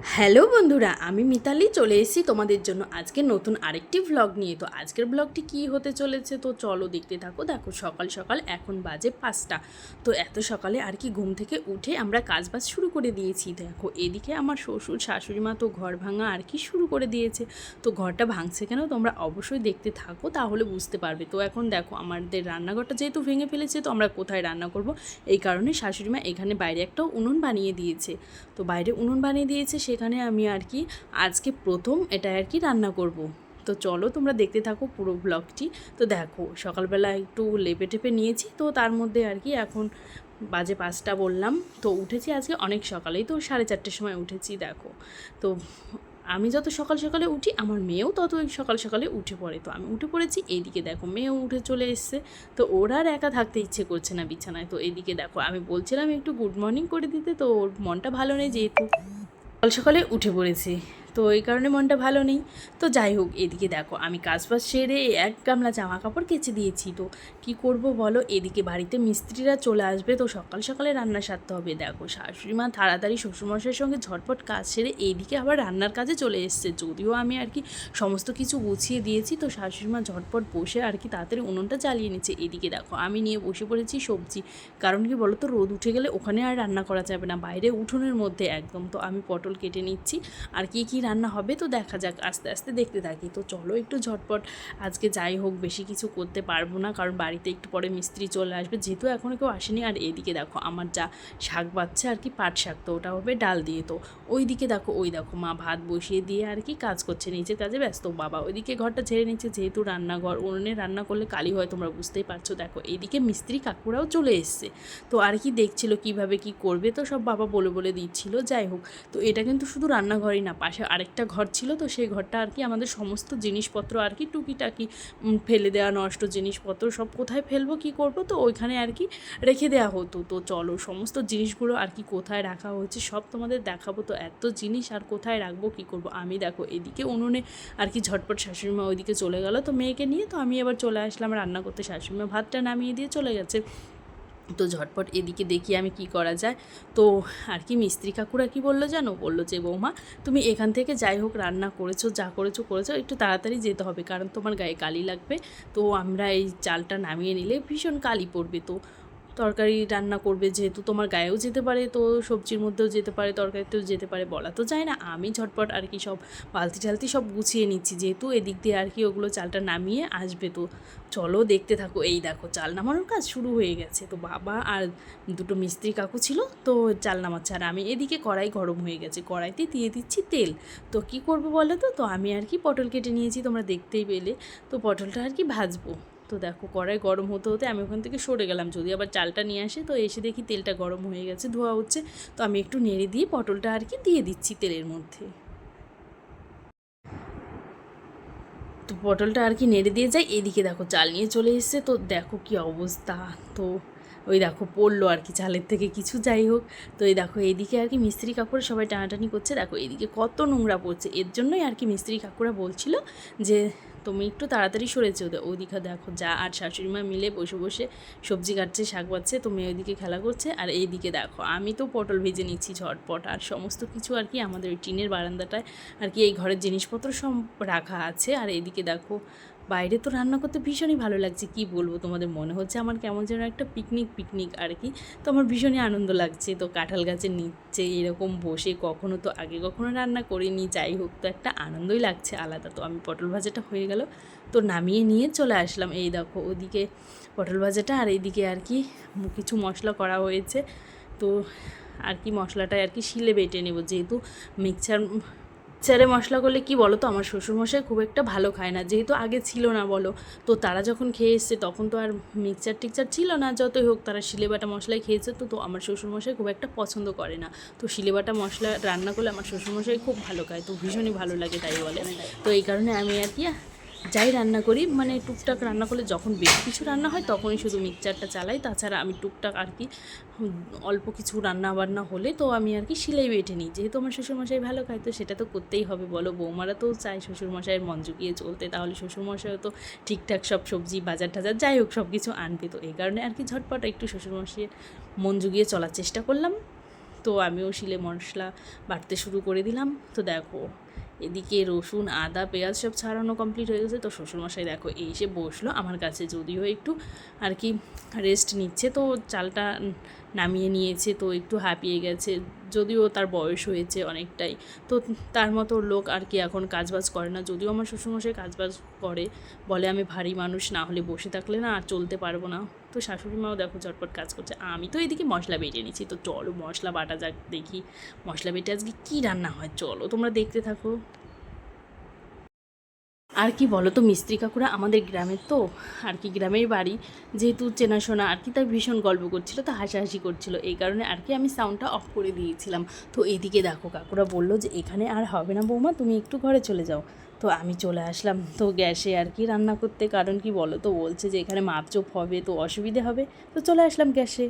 Hello বন্ধুরা, আমি মিতালি, চলে এসেছি তোমাদের জন্য আজকে নতুন আরেকটি ভ্লগ নিয়ে। তো আজকের ব্লগটি কী হতে চলেছে? তো চলো দেখতে থাকো। দেখো, সকাল সকাল এখন বাজে পাঁচটা। তো এত সকালে আর কি ঘুম থেকে উঠে আমরা কাজ বাজ শুরু করে দিয়েছি। দেখো, এদিকে আমার শ্বশুর, শাশুড়ি মা তো ঘর ভাঙা আর কি শুরু করে দিয়েছে। তো ঘরটা ভাঙছে কেন তোমরা অবশ্যই দেখতে থাকো, তাহলে বুঝতে পারবে। তো এখন দেখো, আমাদের রান্নাঘরটা যেহেতু ভেঙে ফেলেছে, তো আমরা কোথায় রান্না করব? এই কারণে শাশুড়ি মা এখানে বাইরে একটা উনুন বানিয়ে দিয়েছে। তো বাইরে উনুন বানিয়ে দিয়েছে সেখানে আমি আর কি আজকে প্রথম এটা আর কি রান্না করব। তো চলো তোমরা দেখতে থাকো পুরো ব্লগটি। তো দেখো, সকালবেলা একটু লেপে টেপে নিয়েছি, তো তার মধ্যে আর কি এখন বাজে পাঁচটা বললাম। তো উঠেছি আজকে অনেক সকালেই, তো সাড়ে চারটের সময় উঠেছি, দেখো। তো আমি যত সকাল সকালে উঠি, আমার মেয়েও তত সকাল সকালে উঠে পড়ে। তো আমি উঠে পড়েছি, এইদিকে দেখো মেয়েও উঠে চলে এসছে। তো ওর আর একা থাকতে ইচ্ছে করছে না বিছানায়। তো এইদিকে দেখো, আমি বলছিলাম একটু গুড মর্নিং করে দিতে, তো ওর মনটা ভালো নেই যেহেতু। সকাল সকালে উঠে পড়েছি। তো এই কারণে মনটা ভালো নেই। তো যাই হোক, এদিকে দেখো, আমি কাজ বাজ সেরে এক গামলা জামা কাপড় কেচে দিয়েছি। তো কি করব বলো? এদিকে বাড়িতে মিস্ত্রিরা চলে আসবে। তো সকাল সকালে রান্না সারতে হবে। দেখো, শাশুড়ি মা তাড়াতাড়ি শ্বশুরমশাইয়ের সঙ্গে ঝটপট কাজ সেরে এইদিকে আবার রান্নার কাজে চলে এসছে। যদিও আমি আর কি সমস্ত কিছু গুছিয়ে দিয়েছি, তো শাশুড়ি মা ঝটপট বসে আর কি তাড়াতাড়ি উনুনটা জ্বালিয়ে নিচ্ছে। এদিকে দেখো, আমি নিয়ে বসে পড়েছি সবজি। কারণ কি বলো তো, রোদ উঠে গেলে ওখানে আর রান্না করা যাবে না। বাইরে উঠোনের মধ্যে একদম। তো আমি পটল কেটে নিচ্ছি। আর কি কি রান্না হবে, তো দেখা যাক, আস্তে আস্তে দেখতে থাকি। তো চলো একটু ঝটপট, আজকে যাই হোক, বেশি কিছু করতে পারব না, কারণ বাড়িতে একটু পরে মিস্ত্রি চলে আসবে, যেহেতু এখনও কেউ আসেনি। আর এদিকে দেখো, আমার যা শাক বাচ্চা আর কি, পাট শাক, তো ওটা হবে ডাল দিয়ে। তো ওই দিকে দেখো, ওই দেখো, মা ভাত বসিয়ে দিয়ে আর কি কাজ করছে, নিজের কাজে ব্যস্ত। বাবা ওইদিকে ঘরটা ছেড়ে নিচ্ছে, যেহেতু রান্নাঘর, উনুনে রান্না করলে কালি হয়, তোমরা বুঝতেই পারছ। দেখো এইদিকে মিস্ত্রি কাকুরাও চলে এসছে। তো আর কি দেখছিল, কীভাবে কি করবে, তো সব বাবা বলে বলে দিচ্ছিল। যাই হোক, তো এটা কিন্তু শুধু রান্নাঘরই না, পাশে আরেকটা ঘর ছিল, তো সেই ঘরটা আর কি আমাদের সমস্ত জিনিসপত্র আর কি টুকিটাকি ফেলে দেওয়া, নষ্ট জিনিসপত্র সব কোথায় ফেলব, কি করব, তো ওইখানে আর কি রেখে দেওয়া হতো। তো চলো, সমস্ত জিনিসগুলো আর কি কোথায় রাখা হয়েছে সব তোমাদের দেখাবো। তো এত জিনিস আর কোথায় রাখব, কি করব? আমি দেখো, এদিকে উনুনে আর কি ঝটপট শাশুড়ি মা ওইদিকে চলে গেল তো মেয়েকে নিয়ে, তো আমি এবার চলে আসলাম রান্না করতে। শাশুড়ি মা ভাতটা নামিয়ে দিয়ে চলে গেছে। তো ঝটপট এদিকে দেখি আমি কি করা যায়। তো আর কি মিস্ত্রি কাকুরা কি বলল জানো? বলল যে, বৌমা, তুমি এখান থেকে যাই হোক, রান্না করেছ, যা করেছ করেছ, একটু তাড়াতাড়ি যেতে হবে, কারণ তোমার গায়ে কালি লাগবে। তো আমরা এই চালটা নামিয়ে নিলে ভীষণ কালি পড়বে তো। তরকারি রান্না করবে, যেহেতু তোমার গায়েও যেতে পারে, তো সবজির মধ্যেও যেতে পারে, তরকারিতেও যেতে পারে, বলা তো যায় না। আমি ঝটপট আর কি সব বালতি টালতি সব গুছিয়ে নিচ্ছি, যেহেতু এদিক দিয়ে আর কি ওগুলো চালটা নামিয়ে আসবে তো। চলো দেখতে থাকো, এই দেখো চাল নামানোর কাজ শুরু হয়ে গেছে। তো বাবা আর দুটো মিস্ত্রি কাকু ছিল, তো চাল নামাচ্ছে। আর আমি এদিকে কড়াই গরম হয়ে গেছে, কড়াইতে দিয়ে দিচ্ছি তেল। তো কি করব বলো তো? তো আমি আর কি পটল কেটে নিয়েছি, তোমরা দেখতেই পেলে। তো পটলটা আর কি ভাজবো। তো দেখো কড়াই গরম হতে হতে আমি ওখান থেকে সরে গেলাম। যদি আবার চালটা নিয়ে আসে তো এসে দেখি তেলটা গরম হয়ে গেছে, ধোয়া হচ্ছে। তো আমি একটু নেড়ে দিয়ে পটলটা আর কি দিয়ে দিচ্ছি তেলের মধ্যে। তো পটলটা আর কি নেড়ে দিয়ে যাই, এদিকে দেখো চাল নিয়ে চলে এসছে। তো দেখো কি অবস্থা। তো ওই দেখো পড়ল আর কি চালের থেকে কিছু, যাই হোক। তো এই দেখো এইদিকে আর কি মিস্ত্রি কাকুরা সবাই টানাটানি করছে। দেখো এইদিকে কত নোংরা পড়ছে। এর জন্যই আর কি মিস্ত্রি কাকুরা বলছিল যে তুমি একটু তাড়াতাড়ি সরেছে ওদের ওদিকে দেখো যা আর শাশুড়ি মা মিলে বসে বসে সবজি কাটছে, শাক বাচ্ছে তুমি ওইদিকে খেলা করছে আর এইদিকে দেখো, আমি তো পটল ভেজে নিচ্ছি ঝটপট আর সমস্ত কিছু আর কি আমাদের ওই টিনের বারান্দাটায় আর কি এই ঘরের জিনিসপত্র সব রাখা আছে। আর এইদিকে দেখো বাইরে তো রান্না করতে ভীষণই ভালো লাগছে, কি বলব? তোমাদের মনে হচ্ছে আমার কেমন যেন একটা পিকনিক পিকনিক আর কি? তো আমার ভীষণই আনন্দ লাগছে। তো কাঁঠাল গাছের নিচে এরকম বসে কখনো তো আগে কখনো রান্না করিনি, যাই হোক, তো একটা আনন্দই লাগছে আলাদা। তো আমি পটল ভাজাটা হয়ে গেল। তো নামিয়ে নিয়ে চলে আসলাম। এই দেখো, ওদিকে পটল ভাজাটা আর এইদিকে আর কি কিছু মশলা করা হয়েছে। তো আর কি মশলাটা আর কি শিলে বেটে নেব, যেহেতু মিক্সচার মিক্সারে মশলা করলে কি বলো তো আমার শ্বশুরমশাই খুব একটা ভালো খায় না। যেহেতু আগে ছিল না বলো, তো তারা যখন খেয়ে এসছে তখন তো আর মিক্সচার টিকচার ছিল না, যতই হোক তারা শিলেবাটা মশলাই খেয়েছে তো তো আমার শ্বশুরমশাই খুব একটা পছন্দ করে না। তো শিলেবাটা মশলা রান্না করলে আমার শ্বশুরমশাই খুব ভালো খায়, তো ভীষণই ভালো লাগে তাই বলে। তো এই কারণে আমি আর কি যাই রান্না করি মানে টুকটাক রান্না করলে যখন বেশি কিছু রান্না হয় তখনই শুধু মিক্সচারটা চালাই। তাছাড়া আমি টুকটাক আর কি অল্প কিছু রান্না বান্না হলে তো আমি আর কি সিলাই বেটে নিই। যেহেতু আমার শ্বশুরমশাই ভালো খায়, তো সেটা তো করতেই হবে। বলো, বৌমারা তো চায় শ্বশুরমশাইয়ের মন জুগিয়ে চলতে, তাহলে শ্বশুরমশাইও তো ঠিকঠাক সব সবজি, বাজার টাজার যাই হোক সব কিছু আনবে তো এই কারণে আর কি ঝটপট একটু শ্বশুরমশাইয়ের মন জুগিয়ে চলার চেষ্টা করলাম। তো আমিও শিলে মশলা বাটতে শুরু করে দিলাম। তো দেখো এদিকে রসুন, আদা, পেঁয়াজ সব ছাড়ানো কমপ্লিট হয়ে গেছে। তো শ্বশুরমশাই দেখো, এসে বসল আমার কাছে, যদিও একটু আর কি রেস্ট নিচ্ছে। তো চালটা নামিয়ে নিয়েছে, তো একটু হাঁপিয়ে গেছে। যদিও তার বয়স হয়েছে অনেকটাই। তো তার মতো লোক আর কি এখন কাজবাজ করে না। যদিও আমার শ্বশুরমশাই কাজবাজ করে, বলে আমি ভারী মানুষ, না হলে বসে থাকলে না আর চলতে পারব না। তো শাশুড়ি মাও দেখো চটপট কাজ করছে। আমি তো এদিকে মশলা বেটে নিচ্ছি তো চলো মশলা বাটা যাক দেখি। মশলা বেটে আজকে কী রান্না হয়? চলো তোমরা দেখতে থাকো। আর কি বলো তো, মিস্ত্রি কাকুরা আমাদের গ্রামের তো, আর কি গ্রামের বাড়ি। যেহেতু চেনাশোনা আর কি তাই ভীষণ গল্প করছিল, তো হাসাহাসি করছিল। এই কারণে আর কি আমি সাউন্ডটা অফ করে দিয়েছিলাম। তো এদিকে দেখো, কাকুরা বলল যে, এখানে আর হবে না বৌমা, তুমি একটু ঘরে চলে যাও। তো আমি চলে আসলাম। তো গ্যাসে আর কি রান্না করতে, কারণ কি বলো তো, বলছে যে, এখানে মাপচোপ হবে, তো অসুবিধে হবে। তো চলে আসলাম গ্যাসে।